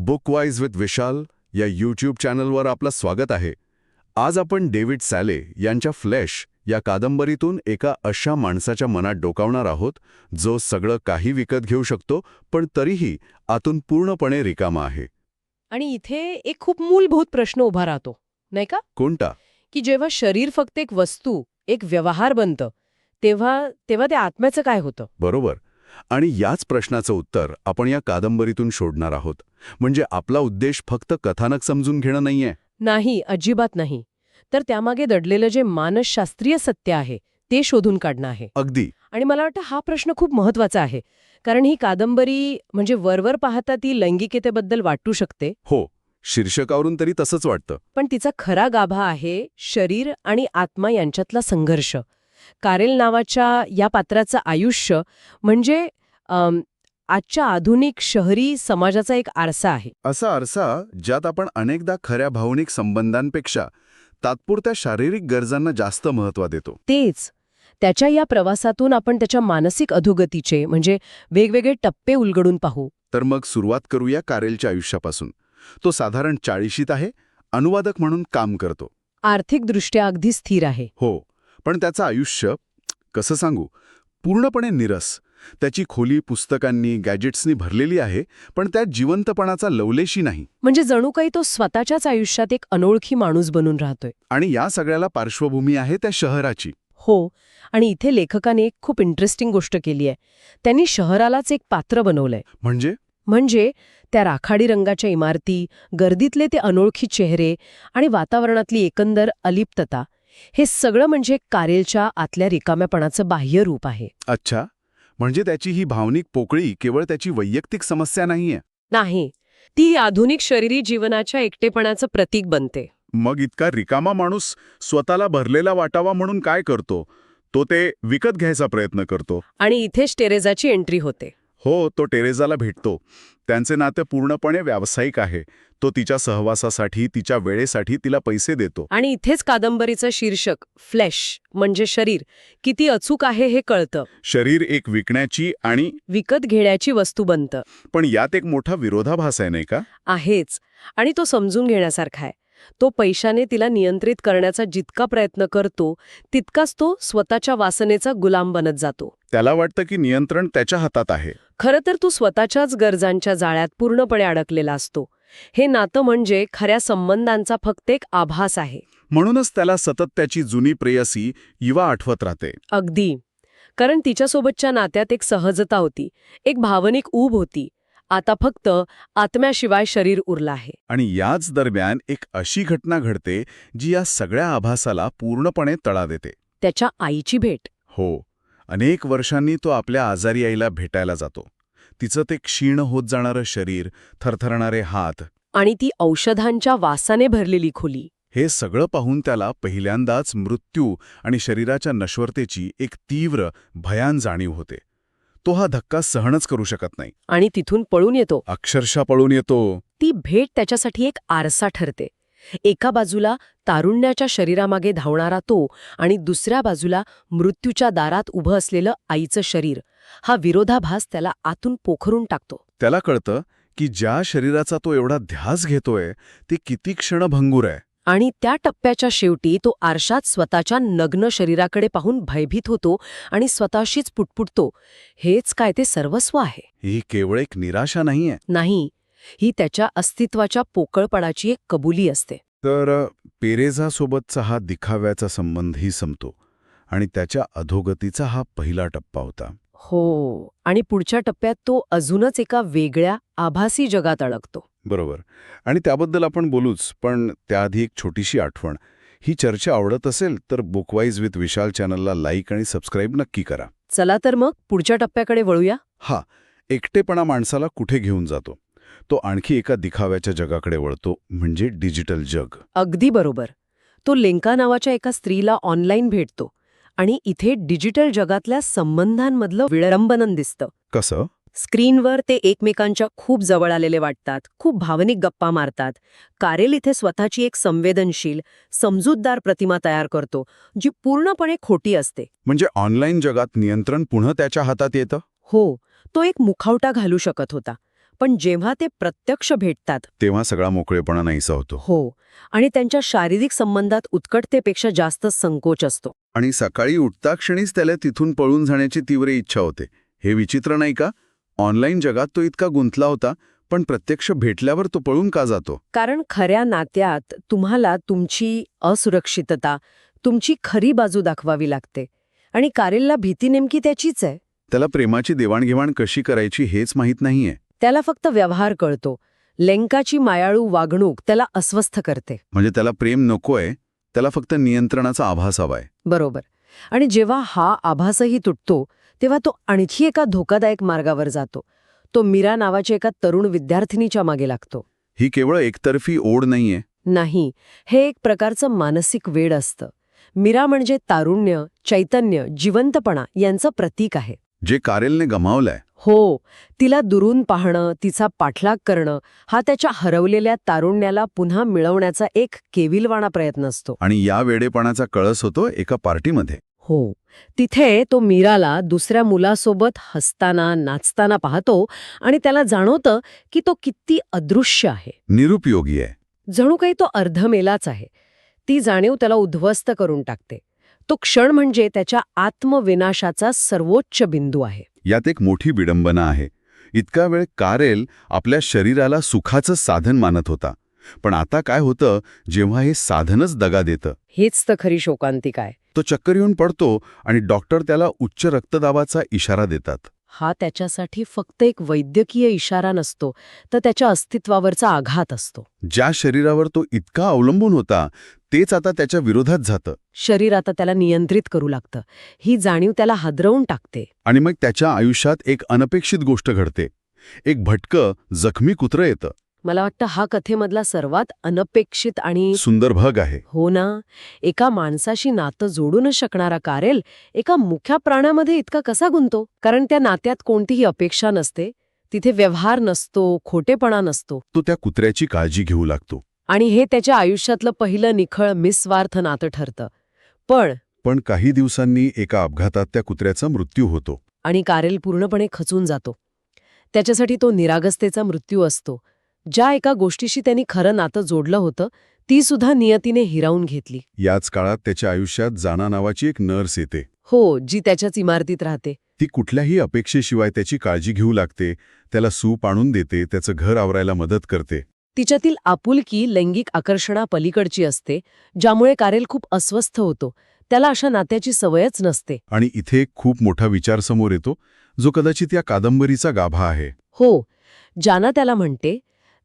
बुकवाईज with विशाल या YouTube चॅनलवर आपलं स्वागत आहे. आज आपण डेव्हिड सॅले यांच्या फ्लॅश या कादंबरीतून एका अशा माणसाच्या मनात डोकावणार आहोत जो सगळं काही विकत घेऊ शकतो पण तरीही आतून पूर्णपणे रिकामा आहे. आणि इथे एक खूप मूलभूत प्रश्न उभा राहतो नाही का? कोणता? की जेव्हा शरीर फक्त एक वस्तू एक व्यवहार बनतं तेव्हा तेव्हा त्या आत्म्याचं काय होतं? बरोबर. आणि याच प्रश्नाचं उत्तर आपण या कादंबरीतून शोधणार आहोत. म्हणजे आपला उद्देश फक्त कथानक समजून घेणं नाहीये. नाही अजिबात नाही. तर त्यामागे दडलेलं जे मानसशास्त्रीय सत्य आहे ते शोधून काढणं आहे. अगदी. आणि मला वाटतं हा प्रश्न खूप महत्त्वाचा आहे. कारण ही कादंबरी म्हणजे वरवर पाहता ती लैंगिकतेबद्दल वाटू शकते. हो शीर्षकावरून तरी तसंच वाटतं. पण तिचा खरा गाभा आहे शरीर आणि आत्मा यांच्यातला संघर्ष. कारेल नावाच्या या पात्राचं आयुष्य म्हणजे अम, आजच्या आधुनिक शहरी समाजाचा एक आरसा आहे. असा आरसा ज्यात आपण अनेकदा खऱ्या भावनिक संबंधांपेक्षा तात्पुरत्या शारीरिक गरजांना जास्त महत्त्व देतो. तेच. त्याच्या या प्रवासातून आपण त्याच्या मानसिक अधोगतीचे म्हणजे वेगवेगळे टप्पे उलगडून पाहू. तर मग सुरुवात करूया कारेलच्या आयुष्यापासून. तो साधारण चाळीशीत आहे अनुवादक म्हणून काम करतो. आर्थिकदृष्ट्या अगदी स्थिर आहे. हो पण त्याचं आयुष्य कसं सांगू पूर्णपणे निरस त्याची खोली पुस्तकांनी गॅजेट्सनी भरलेली आहे पण त्यात जिवंतपणाचा लवलेशी नाही. म्हणजे जणू काही तो स्वतःच्याच आयुष्यात एक अनोळखी माणूस बनून राहतोय. आणि या सगळ्याला पार्श्वभूमी आहे त्या शहराची. हो आणि इथे लेखकाने एक खूप इंटरेस्टिंग गोष्ट केली आहे. त्यांनी शहरालाच एक पात्र बनवलंय. म्हणजे? म्हणजे त्या राखाडी रंगाच्या इमारती गर्दीतले ते अनोळखी चेहरे आणि वातावरणातली एकंदर अलिप्तता हे सगळं म्हणजे कारेलच्या आतल्या रिकाम्यापणाचं बाह्य रूप आहे. अच्छा. म्हणजे त्याची ही भावनिक पोकळी केवळ त्याची वैयक्तिक समस्या नाहीये. नाही ती आधुनिक शरीरी जीवनाच्या एकटेपणाचं प्रतीक बनते. मग इतका रिकामा माणूस स्वतःला भरलेला वाटावा म्हणून काय करतो? तो ते विकत घ्यायचा प्रयत्न करतो. आणि इथेच टेरेझाची एंट्री होते. हो तो टेरेझाला भेटतो. त्यांचे नाते पूर्णपणे व्यावसायिक आहे. तो तिच्या सहवासासाठी तिच्या वेळेसाठी तिला पैसे देतो. आणि इथेच कादंबरीचं शीर्षक फ्लॅश म्हणजे शरीर किती अचूक आहे हे कळतं. शरीर एक विकण्याची आणि विकत घेण्याची वस्तू बनतं. पण यात एक मोठा विरोधाभास आहे नाही का? आहेच. आणि तो समजून घेण्यासारखा आहे. तो पैशाने तिला नियंत्रित करण्याचा जितका प्रयत्न करतो तितकाच तो स्वतःच्या वासनेचा गुलाम बनत जातो. त्याला वाटतं की नियंत्रण त्याच्या हातात आहे. खरं तर तू स्वतःच्याच गरजांच्या जाळ्यात पूर्णपणे अडकलेला असतो. हे नातं म्हणजे खऱ्या संबंधांचा फक्त एक आभास आहे. म्हणूनच त्याला सतत त्याची जुनी प्रेयसी युवा आठवत राहते. अगदी. कारण तिच्यासोबतच्या नात्यात एक सहजता होती. एक भावनिक ऊब होती. आता फक्त आत्म्याशिवाय शरीर उरलं आहे. आणि याच दरम्यान एक अशी घटना घडते जी या सगळ्या आभासाला पूर्णपणे तळा देते. त्याच्या आईची भेट. हो. अनेक वर्षांनी तो आपल्या आजारी आईला भेटायला जातो. तिचं ते क्षीण होत जाणारं शरीर थरथरणारे हात आणि ती औषधांच्या वासाने भरलेली खोली. हे सगळं पाहून त्याला पहिल्यांदाच मृत्यू आणि शरीराच्या नश्वरतेची एक तीव्र भयान जाणीव होते. तो हा धक्का सहनच करू शकत नाही. आणि तिथून पळून येतो. अक्षरशः पळून येतो. ती भेट त्याच्यासाठी एक आरसा ठरते. एका बाजूला तारुण्याच्या शरीरामागे धावणारा तो आणि दुसऱ्या बाजूला मृत्यूच्या दारात उभं असलेलं आईचं शरीर. हा विरोधाभास त्याला आतून पोखरून टाकतो. त्याला कळतं की ज्या शरीराचा तो एवढा ध्यास घेतोय ते किती क्षणभंगूर आहे. आणि त्या टप्प्याच्या शेवटी तो आरशात स्वतःच्या नग्न शरीराकडे पाहून भयभीत होतो आणि स्वतःशीच पुटपुटतो. हेच काय ते सर्वस्व आहे. ही केवळ एक निराशा नाहीये. नाही ही त्याच्या अस्तित्वाच्या पोकळपणाची एक कबुली असते. तर पेरेझासोबतचा हा दिखाव्याचा संबंधही संपतो आणि त्याच्या अधोगतीचा हा पहिला टप्पा होता. हो आणि पुढच्या टप्प्यात तो अजूनच एका वेगळ्या आभासी जगात अडकतो. बरोबर. आणि त्याबद्दल आपण बोलूच पण त्याआधी एक छोटीशी आठवण. ही चर्चा आवडत असेल तर बुकवाईज विथ विशाल चॅनलला लाईक आणि सबस्क्राईब नक्की करा. चला तर मग पुढच्या टप्प्याकडे वळूया. हा एकटेपणा माणसाला कुठे घेऊन जातो? तो आणखी एका दिखाव्याच्या जगाकडे वळतो म्हणजे डिजिटल जग. अगदी बरोबर. तो लेंका नावाच्या एका स्त्रीला ऑनलाईन भेटतो आणि इथे डिजिटल जगातल्या संबंधांमधलं विळंबनन दिसतं. कसं? स्क्रीनवर ते एकमेकांच्या खूप जवळ आलेले वाटतात खूप भावनिक गप्पा मारतात. कारेल इथे स्वतःची एक संवेदनशील समजूतदार प्रतिमा तयार करतो जी पूर्णपणे खोटी असते. म्हणजे ऑनलाईन जगात नियंत्रण पुन्हा त्याच्या हातात येतं? हो तो एक मुखवटा घालू शकत होता. पण जेव्हा ते प्रत्यक्ष भेटतात. तेव्हा सगळा मोकळेपणा नाहीसा होतो. हो. आणि त्यांच्या शारीरिक संबंधात उत्कटतेपेक्षा जास्त संकोच असतो. आणि सकाळी उठता क्षणीच त्याला तिथून पळून जाण्याची तीव्र इच्छा होते. हे विचित्र नाही का? ऑनलाईन जगात तो इतका गुंतला होता पण प्रत्यक्ष भेटल्यावर तो पळून का जातो? कारण खऱ्या नात्यात तुम्हाला तुमची असुरक्षितता तुमची खरी बाजू दाखवावी लागते. आणि कारेलला भीती नेमकी त्याचीच आहे. त्याला प्रेमाची देवाणघेवाण कशी करायची हेच माहीत नाहीये. त्याला फक्त व्यवहार कळतो. लेंकाची मायाळू वागणूक त्याला अस्वस्थ करते. म्हणजे त्याला प्रेम नकोय त्याला फक्त नियंत्रणाचा आभास हवाय. बरोबर. आणि जेव्हा हा आभासही तुटतो तेव्हा तो आणखी एका धोकादायक मार्गावर जातो. तो मीरा नावाच्या एका तरुण विद्यार्थिनीच्या मागे लागतो. ही केवळ एकतर्फी ओढ नाहीये. नाही हे एक प्रकारचं मानसिक वेड असतं. मीरा म्हणजे तारुण्य चैतन्य जिवंतपणा यांचं प्रतीक आहे. जे कारेलने गमावलंय. हो तिला दुरून पाहणं तिचा पाठलाग करणं हा त्याच्या हरवलेल्या तारुण्याला पुन्हा मिळवण्याचा एक केविलवाणा प्रयत्न असतो. आणि या वेडेपणाचा कळस होतो एका पार्टीमध्ये. हो तिथे तो मीराला दुसऱ्या मुलासोबत हसताना नाचताना पाहतो आणि त्याला जाणवतं की तो किती अदृश्य आहे. निरुपयोगी आहे. जणू काही तो अर्धमेलाच आहे. ती जाणीव त्याला उद्ध्वस्त करून टाकते. तो क्षण म्हणजे त्याच्या आत्मविनाशाचा सर्वोच्च बिंदू आहे. यात एक मोठी विडंबना आहे. इतका वेळ कारेल आपल्या शरीराला सुखाचं साधन मानत होता. पण आता काय होतं जेव्हा हे साधनच दगा देतं. हेच तर खरी शोकांतिका आहे. तो चक्कर येऊन पडतो आणि डॉक्टर त्याला उच्च रक्तदाबाचा इशारा देतात. हा त्याच्यासाठी फक्त एक वैद्यकीय इशारा नसतो तर त्याच्या अस्तित्वावरचा आघात असतो. ज्या शरीरावर तो इतका अवलंबून होता तेच आता त्याच्या विरोधात जातं. शरीर आता त्याला नियंत्रित करू लागतं. ही जाणीव त्याला हादरवून टाकते. आणि मग त्याच्या आयुष्यात एक अनपेक्षित गोष्ट घडते. एक भटकं जखमी कुत्रं येतं. मला वाटतं हा कथेमधला सर्वात अनपेक्षित आणि सुंदर भग आहे. हो ना? एका माणसाशी नातं जोडू न शकणारा कारेल एका मुख्या प्राण्यामध्ये इतका कसा गुंतो कारण त्या नात्यात कोणतीही अपेक्षा नसते. तिथे व्यवहार नसतो खोटेपणा नसतो. तो त्या कुत्र्याची काळजी घेऊ लागतो. आणि हे त्याच्या आयुष्यातलं पहिलं निखळ निस्वार्थ नातं ठरतं. पण पण काही दिवसांनी एका अपघातात त्या कुत्र्याचा मृत्यू होतो. आणि कारेल पूर्णपणे खचून जातो. त्याच्यासाठी तो निरागसतेचा मृत्यू असतो. ज्या एका गोष्टीशी त्यांनी खरं नातं जोडलं होतं ती सुद्धा नियतीने हिरावून घेतली. याच काळात त्याच्या आयुष्यात जाना नावाची एक नर्स येते. हो जी त्याच्याच इमारतीत राहते. ती कुठल्याही अपेक्षेशिवाय त्याची काळजी घेऊ लागते त्याला सूप आणून देते त्याचं घर आवरायला मदत करते. तिच्यातील आपुलकी लैंगिक आकर्षणापलीकडची असते ज्यामुळे कारेल खूप अस्वस्थ होतो. त्याला अशा नात्याची सवयच नसते. आणि इथे एक खूप मोठा विचार समोर येतो जो कदाचित या कादंबरीचा गाभा आहे. हो जाना त्याला म्हणते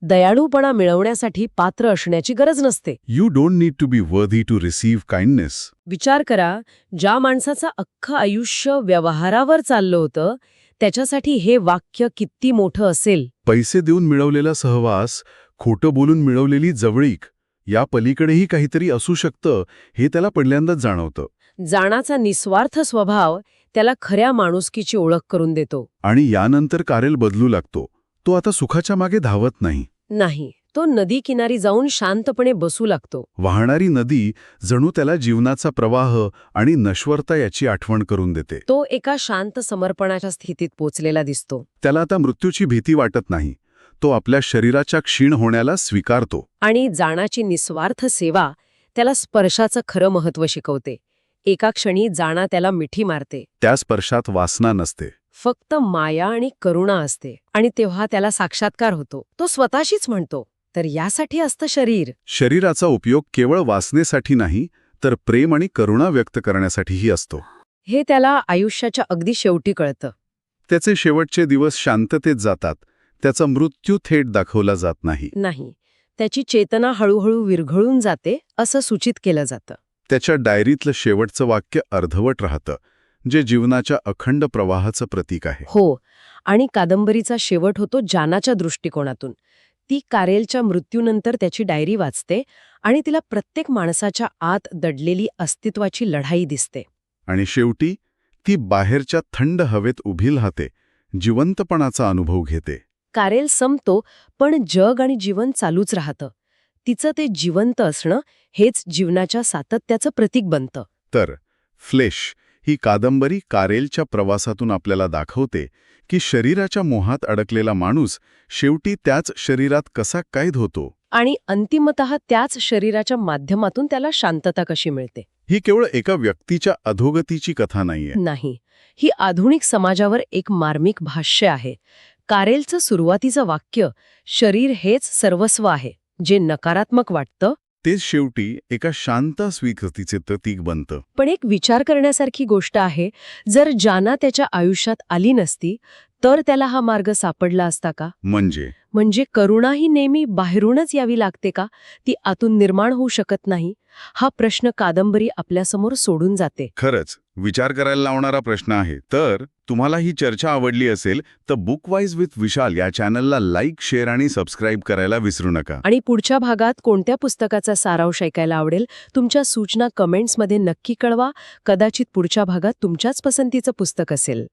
दयाळूपणा मिळवण्यासाठी पात्र असण्याची गरज नसते. You don't need to be worthy to receive kindness विचार करा ज्या माणसाचं अख्खं आयुष्य व्यवहारावर चाललं होतं त्याच्यासाठी हे वाक्य किती मोठं असेल. पैसे देऊन मिळवलेला सहवास खोटं बोलून मिळवलेली जवळीक या पलीकडेही काहीतरी असू शकतं हे त्याला पहिल्यांदाच जाणवतं. जाणाचा निस्वार्थ स्वभाव त्याला खऱ्या माणुसकीची ओळख करून देतो. आणि यानंतर कारेल बदलू लागतो. तो आता सुखाच्या मागे धावत नाही. नाही. तो नदी किनारी जाऊन शांतपणे बसू लागतो. वाहणारी नदी जणू त्याला जीवनाचा प्रवाह आणि नश्वरता याची आठवण करून देते. तो एका शांत समर्पणाच्या स्थितीत पोचलेला दिसतो. त्याला आता मृत्यूची भीती वाटत नाही. तो आपल्या शरीराच्या क्षीण होण्याला स्वीकारतो. आणि जाणाची निस्वार्थ सेवा त्याला स्पर्शाचं खरं महत्त्व शिकवते. एका क्षणी जाणा त्याला मिठी मारते. त्या स्पर्शात वासना नसते. फक्त माया आणि करुणा असते आणि तेव्हा त्याला साक्षात्कार होतो. तो स्वतःशीच म्हणतो तर यासाठी असतं शरीर. शरीराचा उपयोग केवळ वासनेसाठी नाही तर प्रेम आणि करुणा व्यक्त करण्यासाठीही असतो. हे त्याला आयुष्याच्या अगदी शेवटी कळतं. त्याचे शेवटचे दिवस शांततेत जातात. त्याचा मृत्यू थेट दाखवला जात नाही. नाही. त्याची चेतना हळूहळू विरघळून जाते असं सूचित केलं जातं. त्याच्या डायरीतलं शेवटचं वाक्य अर्धवट राहतं जे जीवनाच्या अखंड प्रवाहाचं प्रतीक आहे. हो आणि कादंबरीचा शेवट होतो जानाच्या दृष्टिकोनातून. ती कारेलच्या मृत्यूनंतर त्याची डायरी वाचते आणि तिला प्रत्येक माणसाच्या आत दडलेली अस्तित्वाची लढाई दिसते. आणि शेवटी ती बाहेरच्या थंड हवेत उभी राहते जिवंतपणाचा अनुभव घेते. कारेल संपतो पण जग आणि जीवन चालूच राहतं. तिचं ते जिवंत असणं हेच जीवनाच्या सातत्याचं प्रतीक बनतं. तर फ्लेश ही कादंबरी कारेलच्या प्रवासातून आपल्याला दाखवते की शरीराच्या मोहात अडकलेला माणूस शेवटी त्याच शरीरात कसा कैद होतो. आणि अंतिमतः त्याच शरीराच्या माध्यमातून त्याला शांतता कशी मिळते. ही केवळ एका व्यक्तीच्या अधोगतीची कथा नाहीये. नाही ही आधुनिक समाजावर एक मार्मिक भाष्य आहे. कारेलचं सुरुवातीचं वाक्य शरीर हेच सर्वस्व आहे. जे नकारात्मक वाटतं तेच शेवटी एका शांत स्वीकृतीचे प्रतीक बनतं. पण एक विचार करण्यासारखी गोष्ट आहे जर जाना त्याच्या आयुष्यात आली नसती तर त्याला हा मार्ग सापडला असता का? म्हणजे? म्हणजे करुणा ही नेहमी बाहेरूनच यावी लागते का? ती आतून निर्माण होऊ शकत नाही. हा प्रश्न कादंबरी आपल्यासमोर सोडून जाते. खरंच. विचार करायला लावणारा प्रश्न आहे. तर तुम्हाला ही चर्चा आवडली असेल तर बुकवाईज विथ विशाल या चॅनलला लाईक शेअर आणि सबस्क्राईब करायला विसरू नका. आणि पुढच्या भागात कोणत्या पुस्तकाचा सारांश ऐकायला आवडेल तुमच्या सूचना कमेंट्समध्ये नक्की कळवा. कदाचित पुढच्या भागात तुमच्याच पसंतीचं पुस्तक असेल.